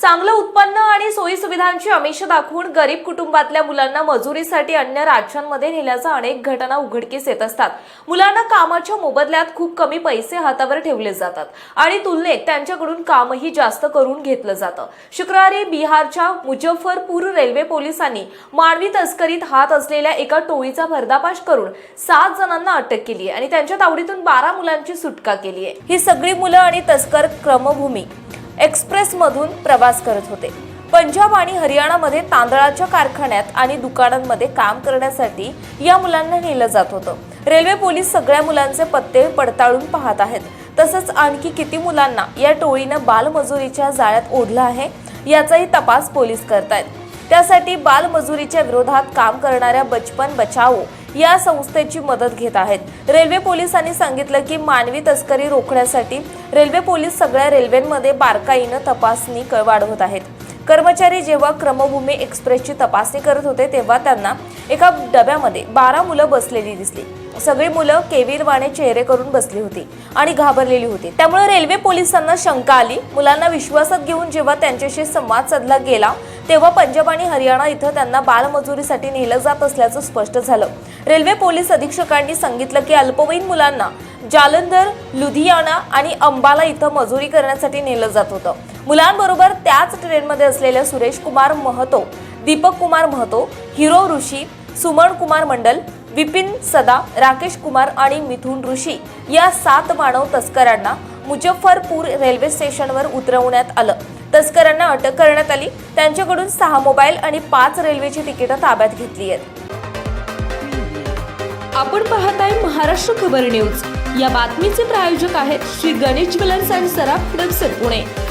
चांगलं उत्पन्न आणि सोयी सुविधांची दाखवून गरीब कुटुंबातल्या मुलांना मजुरीसाठी अन्य राज्यांमध्ये नेल्याच्या अनेक घटना उघडकीस येत असतात. मुलांना कामाच्या मोबदल्यात खूप कमी पैसे हातावर ठेवले जातात आणि तुलनेत त्यांच्याकडून कामही जास्त करून घेतलं जातं. शुक्रवारी बिहारच्या मुजफ्फरपूर रेल्वे पोलिसांनी मानवी तस्करीत हात असलेल्या एका टोळीचा पर्दाफाश करून सात जणांना अटक केली आहे आणि त्यांच्या तावडीतून बारा मुलांची सुटका केली आहे. ही सगळी मुलं आणि तस्कर क्रमभूमी एक्सप्रेसमधून प्रवास करत होते. पंजाब आणि हरियाणामध्ये तांदळाच्या कारखान्यात आणि दुकानांमध्ये काम करण्यासाठी या मुलांना नेलं जात होतं. रेल्वे पोलीस सगळ्या मुलांचे पत्ते पडताळून पाहत आहेत. तसंच आणखी किती मुलांना या टोळीनं बालमजुरीच्या जाळ्यात ओढलं आहे याचाही तपास पोलीस करतायत. त्यासाठी बालमजुरीच्या विरोधात काम करणाऱ्या बचपन बचाओ या संस्थेची मदत घेत आहेत. रेल्वे पोलिसांनी सांगितलं की मानवी तस्करी रोखण्यासाठी रेल्वे पोलीस सगळ्या रेल्वेंमध्ये बारकाईनं तपासणी क- वाढवत आहेत. कर्मचारी जेव्हा क्रमभूमी एक्सप्रेसची तपासणी करत होते तेव्हा त्यांना एका डब्यामध्ये बारा मुलं बसलेली दिसली. सगळी मुलं केविलवाणे चेहरे करून बसली होती आणि घाबरलेली होती. त्यामुळे रेल्वे पोलिसांना शंका आली. मुलांना विश्वासात घेऊन जेव्हा त्यांच्याशी संवाद साधला गेला तेव्हा पंजाब आणि हरियाणा इथं त्यांना बालमजुरीसाठी नेलं जात असल्याचं स्पष्ट झालं. रेल्वे पोलीस अधीक्षकांनी सांगितलं की अल्पवयीन मुलांना जालंधर लुधियाना आणि अंबाला इथं मजुरी करण्यासाठी नेलं जात होतं. मुलांबरोबर त्याच ट्रेनमध्ये असलेल्या सुरेश कुमार महतो दीपक कुमार महतो हिरो ऋषी सुमन कुमार मंडल विपिन सदा राकेश कुमार आणि मिथुन ऋषी या सात मानव तस्करांना मुजफ्फरपूर रेल्वे स्टेशनवर उतरवण्यात आलं. तस्करांना अटक करण्यात आली. त्यांच्याकडून सहा मोबाईल आणि पाच रेल्वेची तिकीटं ताब्यात घेतली आहेत. आपण पाहत आहे महाराष्ट्र खबर न्यूज. या बातमीचे प्रायोजक आहेत श्री गणेश ज्वेलर्स अँड सराफ हडपसर पुणे.